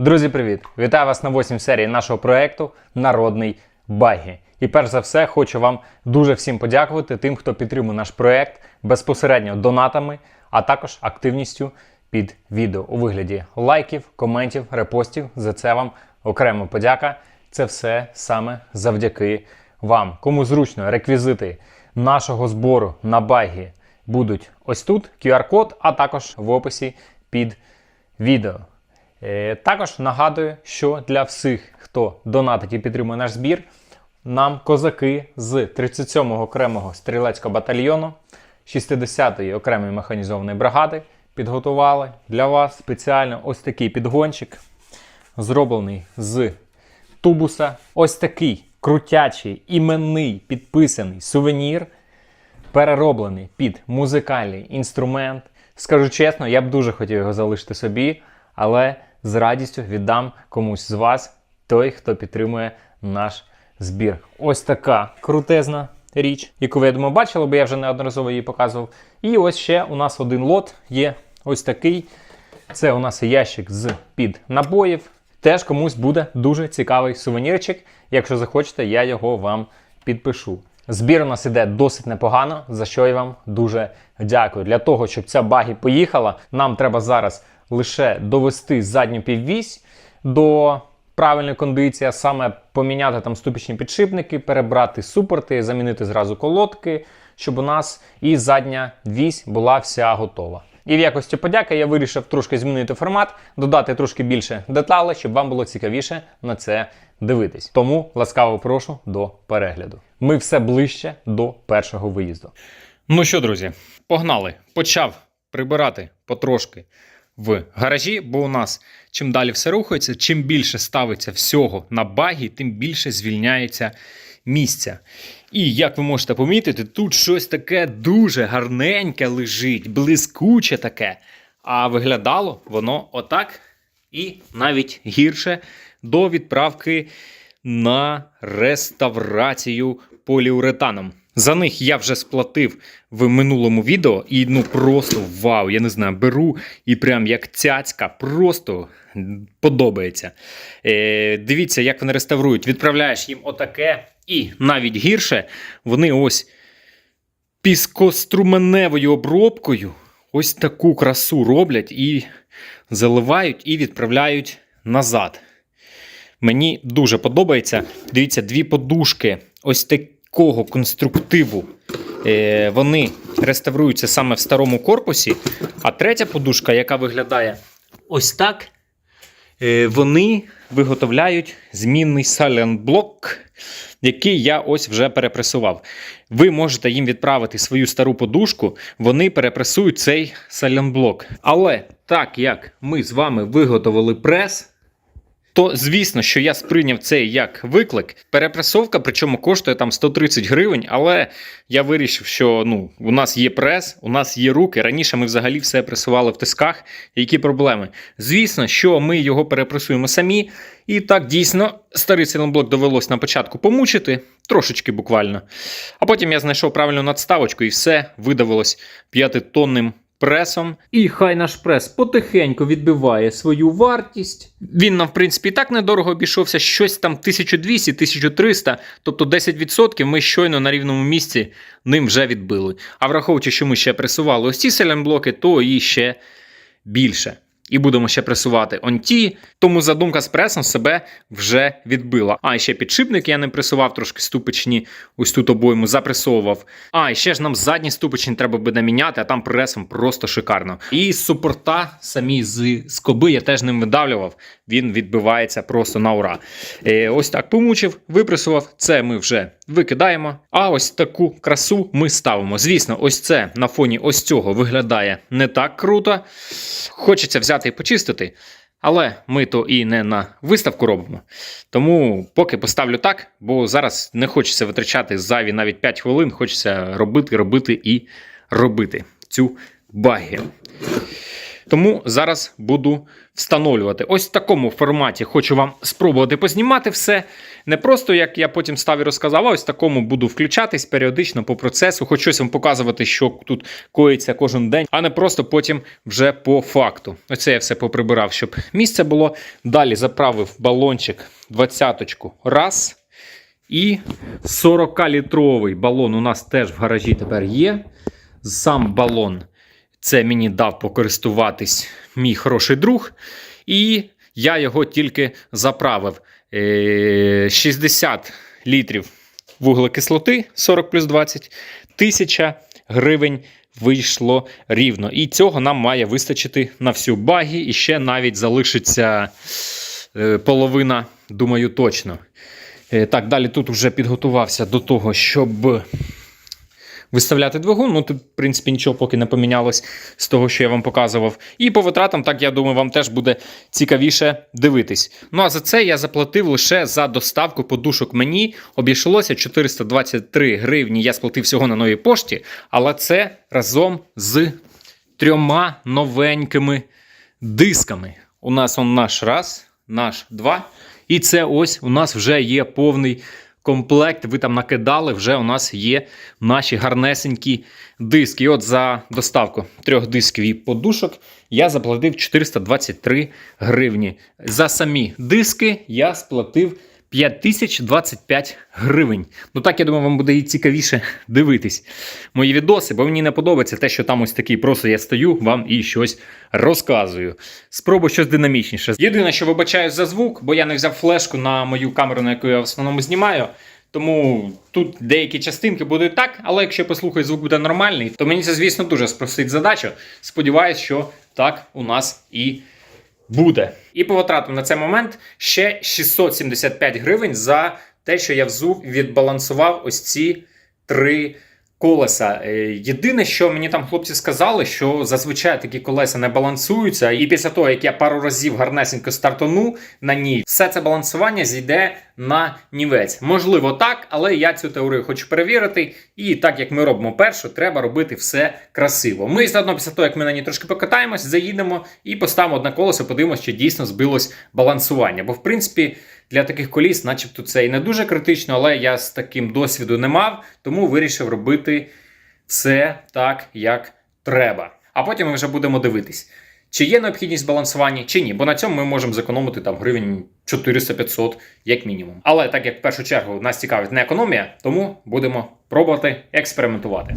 Друзі, привіт! Вітаю вас на 8 серії нашого проекту Народний Багі. І перш за все, хочу вам дуже всім подякувати тим, хто підтримує наш проект безпосередньо донатами, а також активністю під відео у вигляді лайків, коментів, репостів. За це вам окрема подяка. Це все саме завдяки вам. Кому зручно, реквізити нашого збору на багі будуть ось тут QR-код, а також в описі під відео. Е, Також нагадую, що для всіх, хто донатить і підтримує наш збір, нам козаки з 37-го окремого стрілецького батальйону 60-ї окремої механізованої бригади підготували для вас спеціально ось такий підгончик, зроблений з тубуса. Ось такий крутячий, іменний підписаний сувенір перероблений під музикальний інструмент. Скажу чесно, я б дуже хотів його залишити собі, але з радістю віддам комусь з вас, той, хто підтримує наш збір. Ось така крутезна річ, яку ви, я думаю, бачили, бо я вже неодноразово її показував. І ось ще у нас один лот є ось такий. Це у нас ящик з під набоїв. Теж комусь буде дуже цікавий сувенірчик. Якщо захочете, я його вам підпишу. Збір у нас іде досить непогано, за що я вам дуже дякую. Для того, щоб ця багі поїхала, нам треба зараз лише довести задню піввісь до правильної кондиції, а саме поміняти там ступічні підшипники, перебрати супорти, замінити зразу колодки, щоб у нас і задня вісь була вся готова. І в якості подяки я вирішив трошки змінити формат, додати трошки більше деталей, щоб вам було цікавіше на це дивитись. Тому ласкаво прошу до перегляду. Ми все ближче до першого виїзду. Ну що, друзі, погнали. Почав прибирати потрошки в гаражі, бо у нас чим далі все рухається, чим більше ставиться всього на багі, тим більше звільняється місця. І як ви можете помітити, тут щось таке дуже гарненьке лежить, блискуче таке. А виглядало воно отак і навіть гірше до відправки на реставрацію поліуретаном. За них я вже сплатив в минулому відео, і ну просто вау, я не знаю, беру і прям як цяцька, просто подобається. Е, дивіться, як вони реставрують. Відправляєш їм отаке, і навіть гірше, вони ось піскоструменевою обробкою ось таку красу роблять і заливають і відправляють назад. Мені дуже подобається. Дивіться, дві подушки ось такого конструктиву. Е, вони реставруються саме в старому корпусі. А третя подушка, яка виглядає ось так, е, вони виготовляють змінний сайлент-блок, який я ось вже перепресував. Ви можете їм відправити свою стару подушку, вони перепресують цей сайлент-блок. Але так як ми з вами виготовили прес, то звісно, що я сприйняв це як виклик. Перепресовка, причому коштує там 130 гривень, але я вирішив, що ну, у нас є прес, у нас є руки. Раніше ми взагалі все пресували в тисках. Які проблеми? Звісно, що ми його перепресуємо самі. І так дійсно старий силенблок довелось на початку помучити, трошечки буквально. А потім я знайшов правильну надставочку і все видавилось п'ятитонним пресом. І хай наш прес потихеньку відбиває свою вартість. Він нам, в принципі, і так недорого обійшовся, щось там 1200-1300, тобто 10% ми щойно на рівному місці ним вже відбили. А враховуючи, що ми ще пресували ось ці селенблоки, то і ще більше. І будемо ще пресувати онті, тому задумка з пресом себе вже відбила. А ще підшипник я не пресував, трошки ступичні, ось тут обойму запресовував. А ще ж нам задні ступичні треба буде міняти, а там пресом просто шикарно. І супорта самі з скоби я теж ним видавлював. Він відбивається просто на ура. Е, ось так помучив, випресував. Це ми вже викидаємо. А ось таку красу ми ставимо. Звісно, ось це на фоні ось цього виглядає не так круто. Хочеться взяти і почистити. Але ми то і не на виставку робимо. Тому поки поставлю так, бо зараз не хочеться витрачати зайві навіть 5 хвилин. Хочеться робити, робити і робити цю багію. Тому зараз буду встановлювати. Ось в такому форматі хочу вам спробувати познімати все. Не просто як я потім став і розказав, а ось в такому буду включатись періодично по процесу, хоч щось вам показувати, що тут коїться кожен день, а не просто потім вже по факту. Оце я все поприбирав, щоб місце було. Далі заправив балончик 20-ку раз. І 40-літровий балон у нас теж в гаражі тепер є. Сам балон це мені дав покористуватись мій хороший друг. І я його тільки заправив. Е, 60 літрів вуглекислоти 40 плюс 20, 1000 гривень вийшло рівно. І цього нам має вистачити на всю багі. І ще навіть залишиться е, половина, думаю, точно. Е, Так, далі тут вже підготувався до того, щоб виставляти двигун. Ну, тут, в принципі, нічого поки не помінялось з того, що я вам показував. І по витратам, так я думаю, вам теж буде цікавіше дивитись. Ну а за це я заплатив лише за доставку подушок мені. Обійшлося 423 гривні. Я сплатив всього на новій пошті, але це разом з трьома новенькими дисками. У нас он наш раз, наш два. І це ось у нас вже є повний комплект. Ви там накидали, вже у нас є наші гарнесенькі диски. І от за доставку трьох дисків і подушок я заплатив 423 гривні. За самі диски я сплатив 5025 гривень. Ну так, я думаю, вам буде і цікавіше дивитись мої відоси, бо мені не подобається те, що там ось такий просто я стою, вам і щось розказую. Спробую щось динамічніше. Єдине, що вибачаю за звук, бо я не взяв флешку на мою камеру, на яку я в основному знімаю. Тому тут деякі частинки будуть так, але якщо я послухаю, звук буде нормальний, то мені це, звісно, дуже спростить задачу. Сподіваюсь, що так у нас і буде. І по витратам на цей момент ще 675 гривень за те, що я взув відбалансував ось ці три колеса. Е, Єдине, що мені там хлопці сказали, що зазвичай такі колеса не балансуються, і після того, як я пару разів гарнесенько стартону на ній, все це балансування зійде на нівець. Можливо, так, але я цю теорію хочу перевірити. І так як ми робимо першу, треба робити все красиво. Ми заодно після того, як ми на ній трошки покатаємось, заїдемо і поставимо одне колесо, подивимося, чи дійсно збилось балансування. Бо, в принципі, для таких коліс, начебто, це і не дуже критично, але я з таким досвіду не мав, тому вирішив робити все так, як треба. А потім ми вже будемо дивитись, чи є необхідність в балансуванні, чи ні. Бо на цьому ми можемо зекономити там гривень 400-500 як мінімум. Але так як в першу чергу нас цікавить не економія, тому будемо пробувати експериментувати.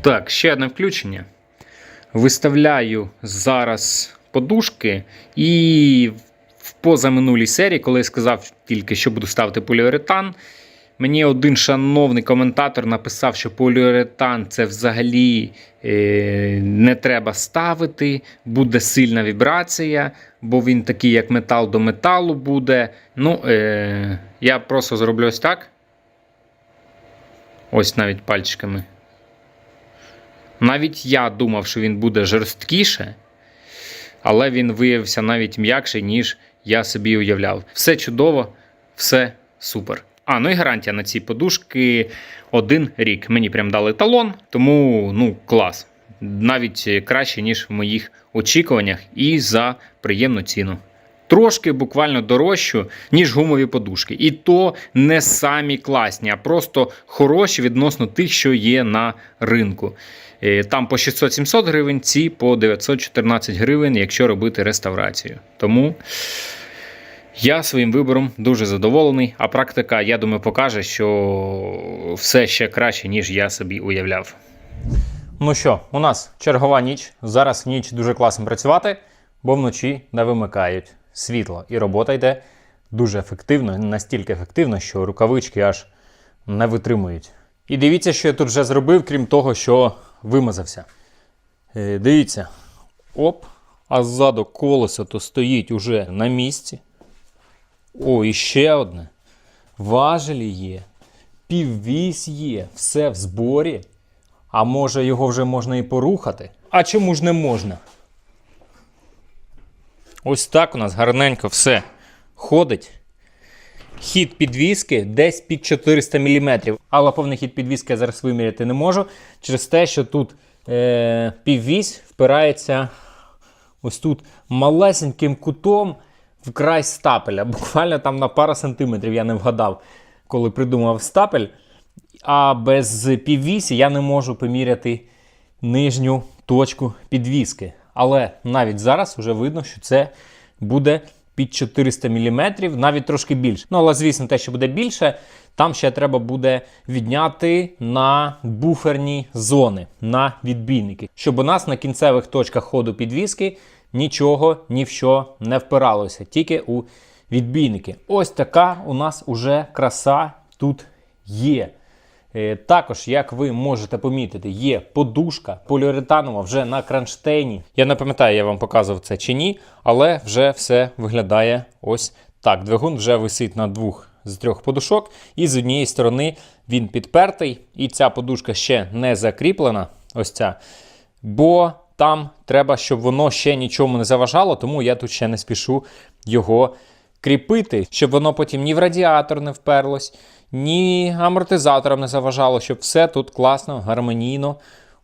Так, ще одне включення. Виставляю зараз подушки і в позаминулій серії, коли я сказав тільки, що буду ставити поліуретан, мені один шановний коментатор написав, що поліуретан це взагалі е, не треба ставити, буде сильна вібрація, бо він такий, як метал до металу буде. Ну, е, я просто зроблю ось так. Ось навіть пальчиками. Навіть я думав, що він буде жорсткіше, але він виявився навіть м'якший, ніж я собі уявляв. Все чудово, все супер. А, ну і гарантія на ці подушки один рік. Мені прям дали талон, тому ну клас. Навіть краще, ніж в моїх очікуваннях, і за приємну ціну. Трошки буквально дорожчу, ніж гумові подушки. І то не самі класні, а просто хороші відносно тих, що є на ринку. Е, Там по 600-700 гривень, ці по 914 гривень, якщо робити реставрацію. Тому я своїм вибором дуже задоволений, а практика, я думаю, покаже, що все ще краще, ніж я собі уявляв. Ну що, у нас чергова ніч. Зараз ніч дуже класно працювати, бо вночі не вимикають світло. І робота йде дуже ефективно, настільки ефективно, що рукавички аж не витримують. І дивіться, що я тут вже зробив, крім того, що вимазався. Е, дивіться. Оп. А ззаду колесо то стоїть уже на місці. О, і ще одне. Важелі є, піввісь є, все в зборі. А може його вже можна і порухати? А чому ж не можна? Ось так у нас гарненько все ходить. Хід підвіски десь під 400 мм. Але повний хід підвіски я зараз виміряти не можу. Через те, що тут е, піввісь впирається ось тут малесеньким кутом в край стапеля. Буквально там на пару сантиметрів я не вгадав, коли придумав стапель. А без піввісі я не можу поміряти нижню точку підвіски. Але навіть зараз вже видно, що це буде під 400 мм, навіть трошки більше. Ну, але, звісно, те, що буде більше, там ще треба буде відняти на буферні зони, на відбійники, щоб у нас на кінцевих точках ходу підвіски нічого ні в що не впиралося, тільки у відбійники. Ось така у нас уже краса тут є. Е, Також, як ви можете помітити, є подушка поліуретанова вже на кронштейні. Я не пам'ятаю, я вам показував це чи ні, але вже все виглядає ось так. Двигун вже висить на двох з трьох подушок, і з однієї сторони він підпертий, і ця подушка ще не закріплена. Ось ця. Бо там треба, щоб воно ще нічому не заважало, тому я тут ще не спішу його кріпити, щоб воно потім ні в радіатор не вперлось, ні амортизаторам не заважало, щоб все тут класно, гармонійно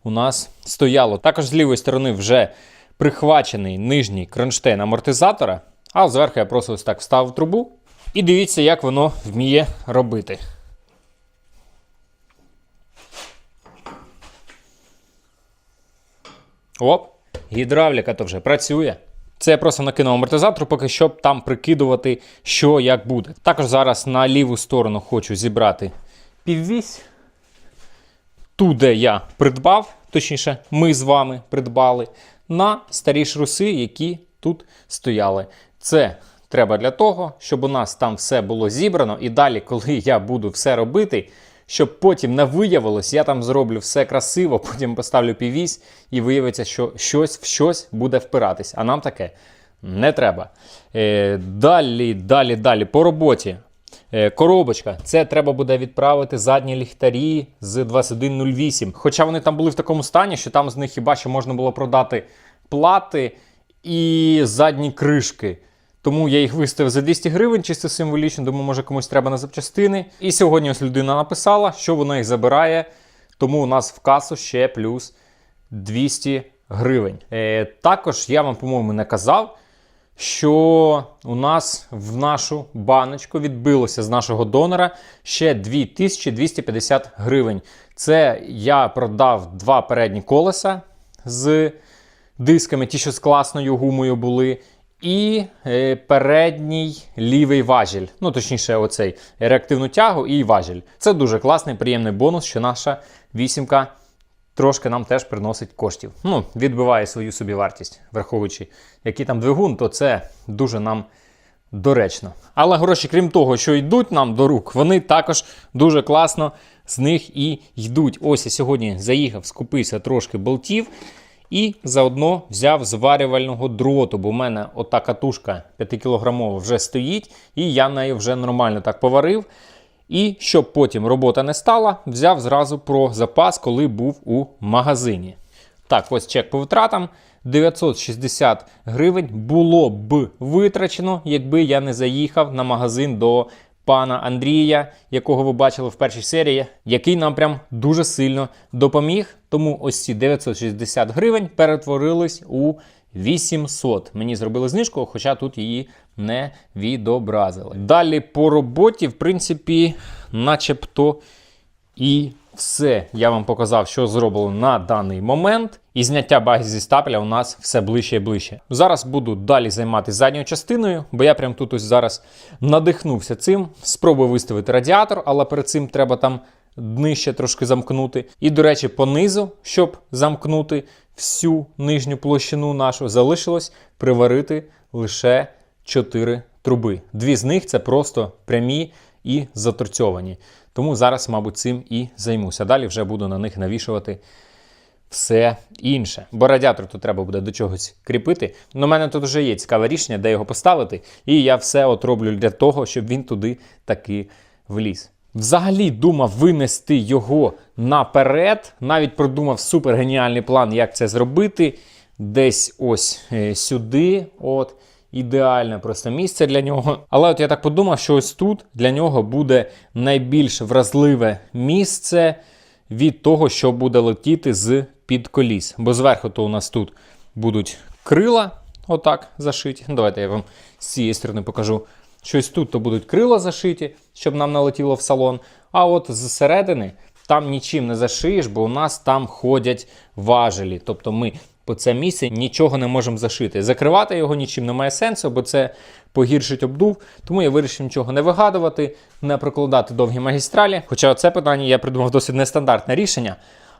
у нас стояло. Також з лівої сторони вже прихвачений нижній кронштейн амортизатора, а зверху я просто ось так вставив трубу. І дивіться, як воно вміє робити. Оп, гідравліка то вже працює. Це я просто накинув амортизатор, поки щоб там прикидувати, що як буде. Також зараз на ліву сторону хочу зібрати піввісь. Ту, де я придбав, точніше, ми з вами придбали, на старі шруси, які тут стояли. Це треба для того, щоб у нас там все було зібрано, і далі, коли я буду все робити, щоб потім не виявилось, я там зроблю все красиво, потім поставлю півісь і виявиться, що щось в щось буде впиратись. А нам таке не треба. Е, далі, далі, далі по роботі. Е, Коробочка, це треба буде відправити задні ліхтарі з 2108. Хоча вони там були в такому стані, що там з них хіба що можна було продати плати і задні кришки. Тому я їх виставив за 200 гривень, чисто символічно, думаю, може комусь треба на запчастини. І сьогодні ось людина написала, що вона їх забирає. Тому у нас в касу ще плюс 200 гривень. Е, також я вам, по-моєму, не казав, що у нас в нашу баночку відбилося з нашого донора ще 2250 гривень. Це я продав два передні колеса з дисками, ті, що з класною гумою були. І е, передній лівий важіль. Ну, точніше, оцей реактивну тягу і важіль. Це дуже класний, приємний бонус, що наша вісімка трошки нам теж приносить коштів. Ну, відбиває свою собі вартість, враховуючи, який там двигун, то це дуже нам доречно. Але гроші, крім того, що йдуть нам до рук, вони також дуже класно з них і йдуть. Ось я сьогодні заїхав, скупився трошки болтів. І заодно взяв зварювального дроту, бо в мене ота катушка 5-кілограмова вже стоїть, і я нею вже нормально так поварив. І щоб потім робота не стала, взяв зразу про запас, коли був у магазині. Так, ось чек по витратам. 960 гривень було б витрачено, якби я не заїхав на магазин до пана Андрія, якого ви бачили в першій серії, який нам прям дуже сильно допоміг. Тому ось ці 960 гривень перетворились у 800. Мені зробили знижку, хоча тут її не відобразили. Далі по роботі, в принципі, начебто і все. Я вам показав, що зроблено на даний момент. І зняття баги зі стапеля у нас все ближче і ближче. Зараз буду далі займатися задньою частиною, бо я прям тут ось зараз надихнувся цим. Спробую виставити радіатор, але перед цим треба там днище трошки замкнути. І, до речі, понизу, щоб замкнути всю нижню площину нашу, залишилось приварити лише 4 труби. Дві з них це просто прямі і заторцьовані. Тому зараз, мабуть, цим і займуся. Далі вже буду на них навішувати все інше. Бо радіатор тут треба буде до чогось кріпити. У мене тут вже є цікаве рішення, де його поставити. І я все от роблю для того, щоб він туди таки вліз. Взагалі думав винести його наперед. Навіть продумав супергеніальний план, як це зробити. Десь ось е, сюди. От. Ідеальне просто місце для нього. Але от я так подумав, що ось тут для нього буде найбільш вразливе місце від того, що буде летіти з під коліс. Бо зверху то у нас тут будуть крила отак зашиті. Давайте я вам з цієї сторони покажу. Щось тут то будуть крила зашиті, щоб нам налетіло в салон. А от зсередини там нічим не зашиєш, бо у нас там ходять важелі. Тобто ми по це місце нічого не можемо зашити. Закривати його нічим немає сенсу, бо це погіршить обдув. Тому я вирішив нічого не вигадувати, не прокладати довгі магістралі. Хоча це питання я придумав досить нестандартне рішення,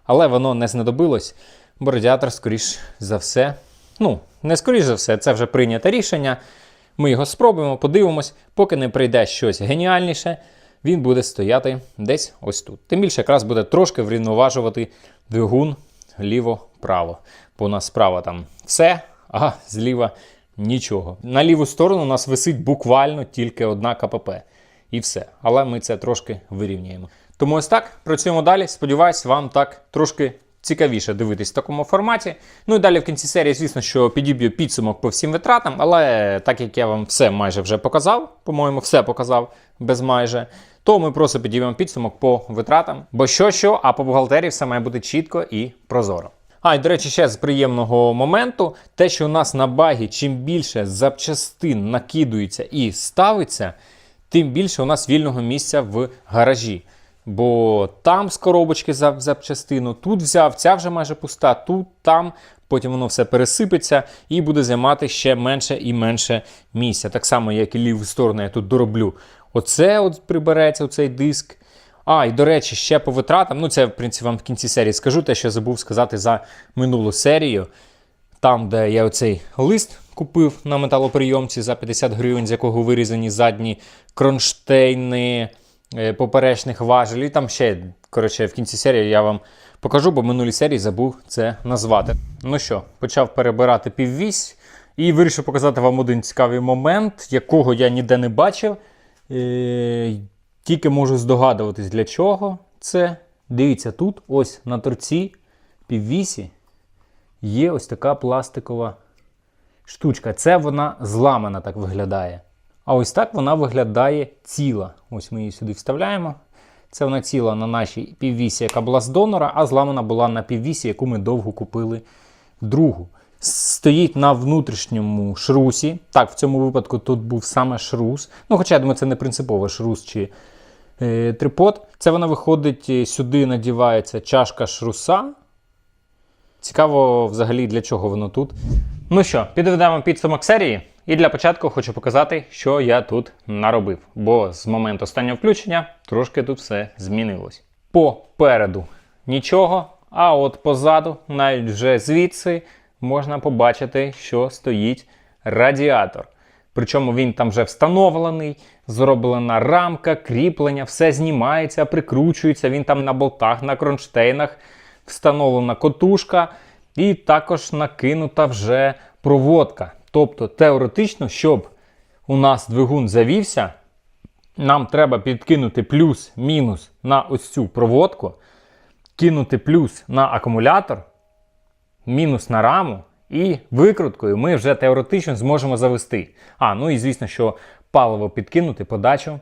але воно не знадобилось, бо радіатор, скоріш за все, ну, не скоріш за все, це вже прийняте рішення. Ми його спробуємо, подивимось, поки не прийде щось геніальніше, він буде стояти десь ось тут. Тим більше якраз буде трошки врівноважувати двигун ліво-право. Бо у нас справа там все, а зліва нічого. На ліву сторону у нас висить буквально тільки одна КПП. І все. Але ми це трошки вирівнюємо. Тому ось так працюємо далі. Сподіваюсь, вам так трошки цікавіше дивитись в такому форматі. Ну і далі в кінці серії, звісно, що підіб'ю підсумок по всім витратам, але так як я вам все майже вже показав, по-моєму, все показав без майже, то ми просто підіб'ємо підсумок по витратам. Бо що, що, а по бухгалтерії все має бути чітко і прозоро. А, і до речі, ще з приємного моменту, те, що у нас на багі чим більше запчастин накидується і ставиться, тим більше у нас вільного місця в гаражі. Бо там з коробочки запчастину, тут взяв, ця вже майже пуста, тут, там. Потім воно все пересипеться і буде займати ще менше і менше місця. Так само, як і ліву сторону, я тут дороблю. Оце от прибереться, оцей диск. А, і до речі, ще по витратам. Ну, це, в принципі, вам в кінці серії скажу, те, що я забув сказати за минулу серію. Там, де я оцей лист купив на металоприйомці за 50 гривень, з якого вирізані задні кронштейни поперечних важелів. Там ще, коротше, в кінці серії я вам покажу, бо в минулій серії забув це назвати. Ну що, почав перебирати піввісь і вирішив показати вам один цікавий момент, якого я ніде не бачив. Е, Тільки можу здогадуватись, для чого це. Дивіться, тут ось на торці піввісі є ось така пластикова штучка. Це вона зламана так виглядає. А ось так вона виглядає ціла. Ось ми її сюди вставляємо. Це вона ціла на нашій піввісі, яка була з донора, а зламана була на піввісі, яку ми довго купили другу. Стоїть на внутрішньому шрусі. Так, в цьому випадку тут був саме шрус. Ну, хоча я думаю, це не принципово шрус чи е, трипод. Це вона виходить е, сюди, надівається чашка шруса. Цікаво, взагалі, для чого воно тут. Ну що, підведемо підсумок серії. І для початку хочу показати, що я тут наробив. Бо з моменту останнього включення трошки тут все змінилось. Попереду нічого, а от позаду, навіть вже звідси, можна побачити, що стоїть радіатор. Причому він там вже встановлений, зроблена рамка, кріплення, все знімається, прикручується. Він там на болтах, на кронштейнах, встановлена котушка, і також накинута вже проводка. Тобто, теоретично, щоб у нас двигун завівся, нам треба підкинути плюс-мінус на ось цю проводку, кинути плюс на акумулятор, мінус на раму, і викруткою ми вже теоретично зможемо завести. А, ну і звісно, що паливо підкинути, подачу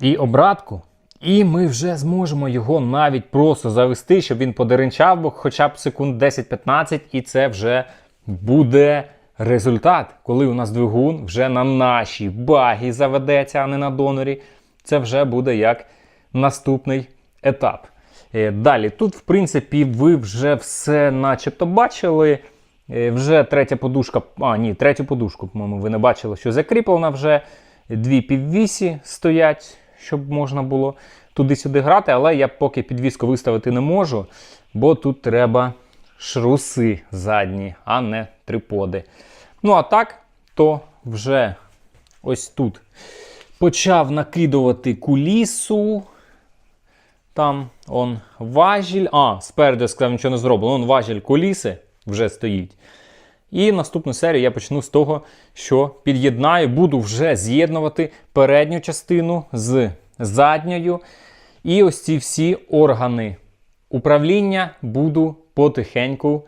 і обратку. І ми вже зможемо його навіть просто завести, щоб він подеренчав, бо хоча б секунд 10-15, і це вже буде результат, коли у нас двигун вже на нашій багі заведеться, а не на донорі. Це вже буде як наступний етап. Е, Далі, тут, в принципі, ви вже все начебто бачили. Е, Вже третя подушка, а ні, третю подушку, по-моєму, ви не бачили, що закріплена вже. Дві піввісі стоять, щоб можна було туди-сюди грати, але я поки підвіску виставити не можу, бо тут треба шруси задні, а не триподи. Ну, а так, то вже ось тут почав накидувати кулісу. Там он важіль. А, спереду я сказав, нічого не зроблено. Он важіль куліси вже стоїть. І наступну серію я почну з того, що під'єднаю, буду вже з'єднувати передню частину з задньою. І ось ці всі органи управління буду потихеньку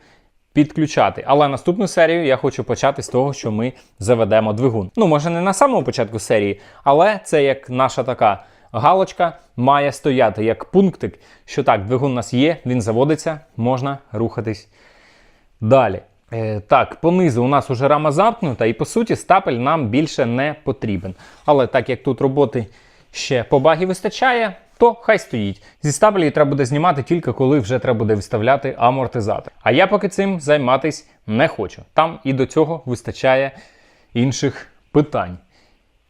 підключати. Але наступну серію я хочу почати з того, що ми заведемо двигун. Ну, може, не на самому початку серії, але це як наша така галочка має стояти як пунктик, що так, двигун у нас є, він заводиться, можна рухатись далі. Е, так, понизу у нас уже рама замкнута, і по суті стапель нам більше не потрібен. Але так як тут роботи ще по багі вистачає, то хай стоїть. Зі стапелі треба буде знімати тільки коли вже треба буде виставляти амортизатор. А я поки цим займатись не хочу. Там і до цього вистачає інших питань.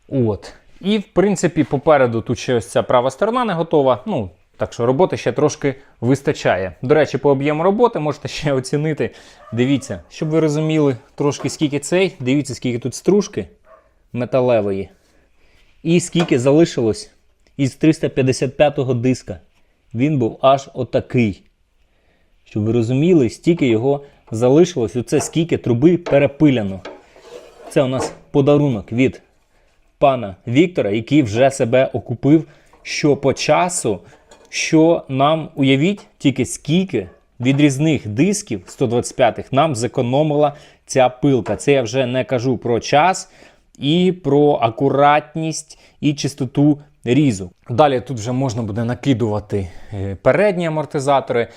От. І, в принципі, попереду тут ще ось ця права сторона не готова. Ну, так що роботи ще трошки вистачає. До речі, по об'єму роботи можете ще оцінити. Дивіться, щоб ви розуміли трошки скільки цей. Дивіться, скільки тут стружки металевої. І скільки залишилось із 355-го диска. Він був аж отакий. Щоб ви розуміли, стільки його залишилось. Оце скільки труби перепиляно. Це у нас подарунок від пана Віктора, який вже себе окупив, що по часу, що нам уявіть тільки скільки відрізних дисків 125-х нам зекономила ця пилка. Це я вже не кажу про час і про акуратність і чистоту різу. Далі тут вже можна буде накидувати е, передні амортизатори.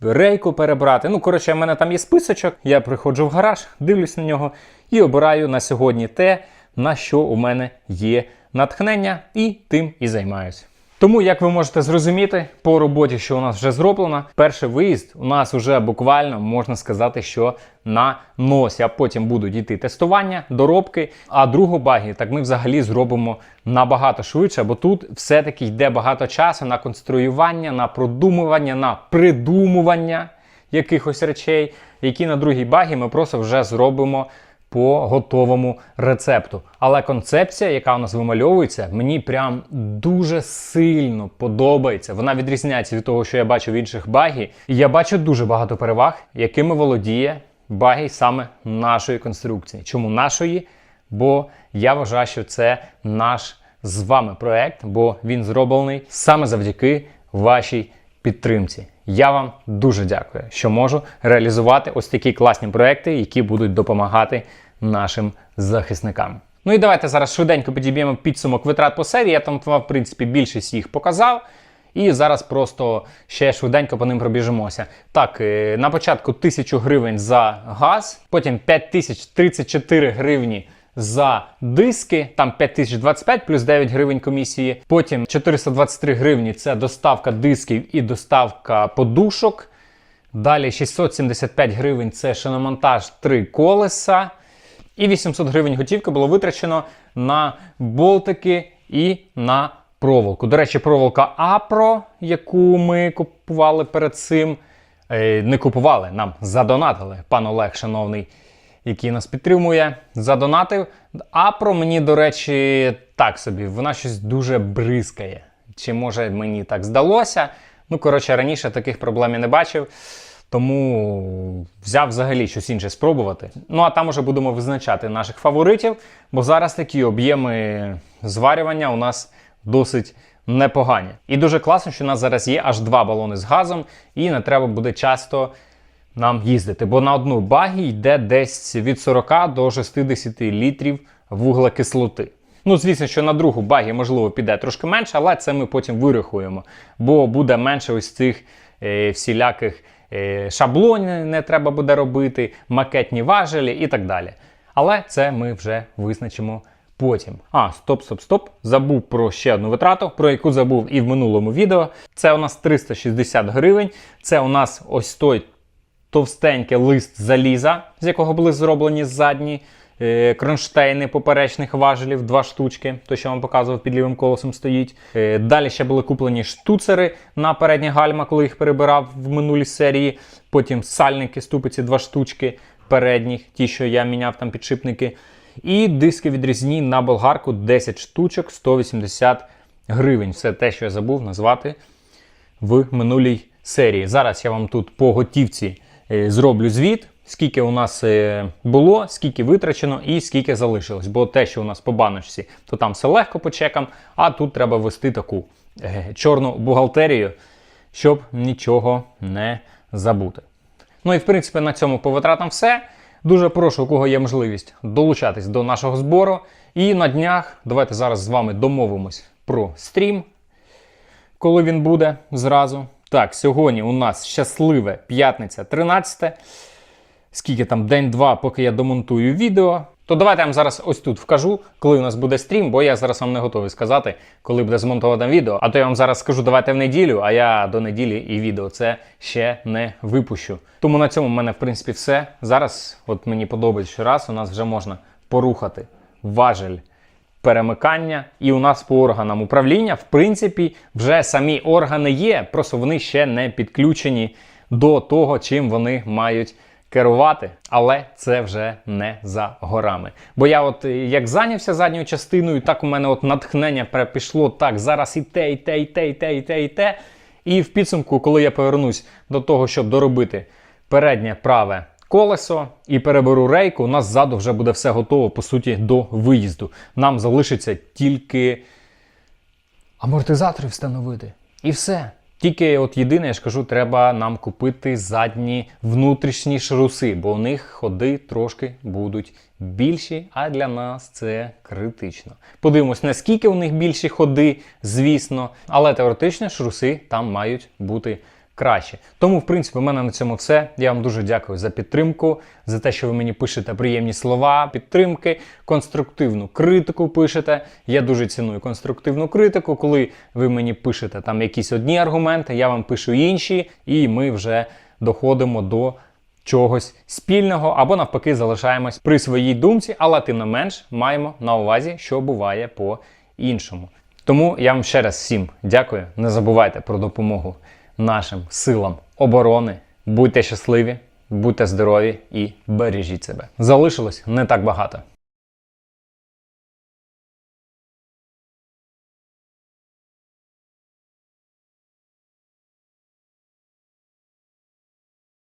Рейку перебрати. Ну, коротше, в мене там є списочок. Я приходжу в гараж, дивлюсь на нього і обираю на сьогодні те, на що у мене є натхнення, і тим і займаюся. Тому, як ви можете зрозуміти, по роботі, що у нас вже зроблено, перший виїзд у нас вже буквально можна сказати, що на носі. А потім будуть йти тестування, доробки. А другу багі так ми взагалі зробимо набагато швидше, бо тут все-таки йде багато часу на конструювання, на продумування, на придумування якихось речей, які на другій багі ми просто вже зробимо по готовому рецепту. Але концепція, яка у нас вимальовується, мені прям дуже сильно подобається. Вона відрізняється від того, що я бачу в інших багі. І я бачу дуже багато переваг, якими володіє багі саме нашої конструкції. Чому нашої? Бо я вважаю, що це наш з вами проект, бо він зроблений саме завдяки вашій підтримці. Я вам дуже дякую, що можу реалізувати ось такі класні проекти, які будуть допомагати нашим захисникам. Ну і давайте зараз швиденько підіб'ємо підсумок витрат по серії. Я там в принципі, більшість їх показав. І зараз просто ще швиденько по ним пробіжимося. Так, е, на початку 1000 гривень за газ, потім 5034 гривні за диски, там 5025 плюс 9 гривень комісії. Потім 423 гривні це доставка дисків і доставка подушок. Далі 675 гривень це шиномонтаж 3 колеса. І 800 гривень готівки було витрачено на болтики і на проволоку. До речі, проволока Апро, яку ми купували перед цим, е, не купували, нам задонатили. Пан Олег, шановний, який нас підтримує, задонатив. Апро мені, до речі, так собі, вона щось дуже бризкає. Чи може мені так здалося? Ну, коротше, раніше таких проблем я не бачив. Тому взяв взагалі щось інше спробувати. Ну а там уже будемо визначати наших фаворитів, бо зараз такі об'єми зварювання у нас досить непогані. І дуже класно, що у нас зараз є аж два балони з газом, і не треба буде часто нам їздити. Бо на одну багі йде десь від 40 до 60 літрів вуглекислоти. Ну, звісно, що на другу багі, можливо, піде трошки менше, але це ми потім вирахуємо, бо буде менше ось цих е, всіляких. Е, шаблони не треба буде робити, макетні важелі і так далі. Але це ми вже визначимо потім. А, стоп, стоп, стоп. Забув про ще одну витрату, про яку забув і в минулому відео. Це у нас 360 гривень. Це у нас ось той товстенький лист заліза, з якого були зроблені задні. Е, кронштейни поперечних важелів, два штучки, то що я вам показував під лівим колесом стоїть. Е, далі ще були куплені штуцери на передні гальма, коли їх перебирав в минулій серії. Потім сальники, ступиці, два штучки передніх, ті, що я міняв там підшипники. І диски відрізні на болгарку 10 штучок, 180 гривень. Все те, що я забув назвати в минулій серії. Зараз я вам тут по готівці зроблю звіт скільки у нас е, було, скільки витрачено і скільки залишилось. Бо те, що у нас по баночці, то там все легко по чекам, а тут треба ввести таку е, чорну бухгалтерію, щоб нічого не забути. Ну і в принципі на цьому по витратам все. Дуже прошу, у кого є можливість долучатись до нашого збору. І на днях давайте зараз з вами домовимось про стрім, коли він буде зразу. Так, сьогодні у нас щасливе п'ятниця 13. скільки там день-два, поки я домонтую відео. То давайте я вам зараз ось тут вкажу, коли у нас буде стрім, бо я зараз вам не готовий сказати, коли буде змонтоване відео. А то я вам зараз скажу, давайте в неділю, а я до неділі і відео це ще не випущу. Тому на цьому в мене в принципі все. Зараз, от мені подобається, що раз у нас вже можна порухати важель перемикання, і у нас по органам управління, в принципі, вже самі органи є, просто вони ще не підключені до того, чим вони мають керувати. Але це вже не за горами. Бо я, от е, як зайнявся задньою частиною, так у мене от натхнення пішло так, зараз і те, і те, і те, і те, і те, і те. І в підсумку, коли я повернусь до того, щоб доробити переднє праве колесо і переберу рейку, у нас ззаду вже буде все готово, по суті, до виїзду. Нам залишиться тільки амортизатори встановити. І все. Тільки от єдине, я ж кажу, треба нам купити задні внутрішні шруси, бо у них ходи трошки будуть більші, а для нас це критично. Подивимось, наскільки у них більші ходи, звісно, але теоретично шруси там мають бути краще. Тому, в принципі, у мене на цьому все. Я вам дуже дякую за підтримку, за те, що ви мені пишете приємні слова, підтримки, конструктивну критику пишете. Я дуже ціную конструктивну критику. Коли ви мені пишете там якісь одні аргументи, я вам пишу інші, і ми вже доходимо до чогось спільного або навпаки залишаємось при своїй думці, але тим не менш маємо на увазі, що буває по іншому. Тому я вам ще раз всім дякую. Не забувайте про допомогу нашим силам оборони. Будьте щасливі, будьте здорові і бережіть себе. Залишилось не так багато.